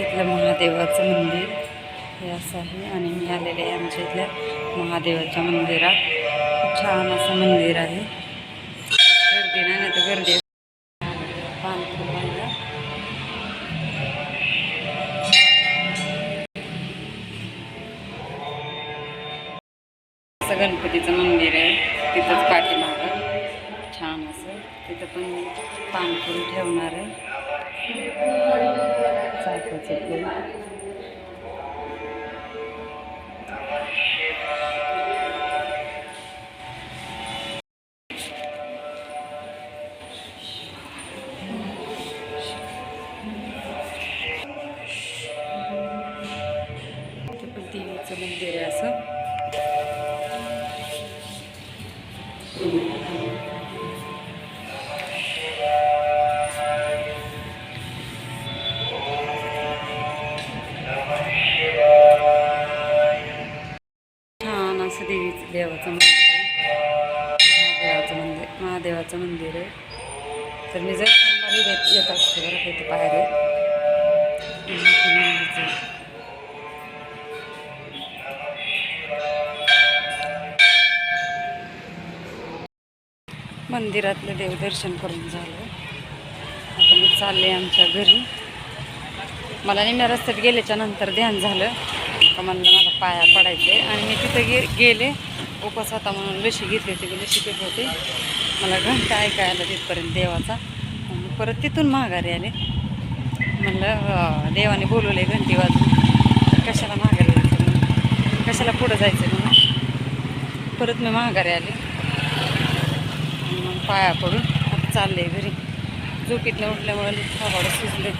इथलं महादेवाचं मंदिर हे असं आहे आणि मी आलेले आहे आमच्या इथल्या महादेवाच्या मंदिरात. खूप छान असं मंदिर आहे. गर्दी नाही तर गर्दी असं गणपतीचं मंदिर आहे. तिथंच पाठीमागं. छान असं. तिथं पण पाणपूर ठेवणार आहे. चाफ्याचं फुल इथं पण देवीचं मंदिर आहे असं देवाचं मंदिर आहे. महादेवाचं मंदिर महादेवाचं मंदिर आहे. तर मी जर सोमवारी येत येत असते बरं का इथे मंदिरातलं देवदर्शन करून झालं. आता मी चालले आमच्या घरी. मला निम्या रस्त्यात गेल्याच्यानंतर ध्यान झालं. का म्हणलं मला पाया पडायचे आणि मी तिथं गे गेले. उपास होता म्हणून लशी घेतली होती लशी पेट होते. मला घंटा ऐकायला तिथपर्यंत देवाचा. परत तिथून माघारी आले. म्हणलं देवाने बोलवले घंटी वाजून तर कशाला माघारी जायचं म्हणून? कशाला पुढं जायचं म्हणून? परत मी माघारी आले. मग पाया पडून आता चालले घरी. झोपीतनं उठल्यामुळे थोडं सुचले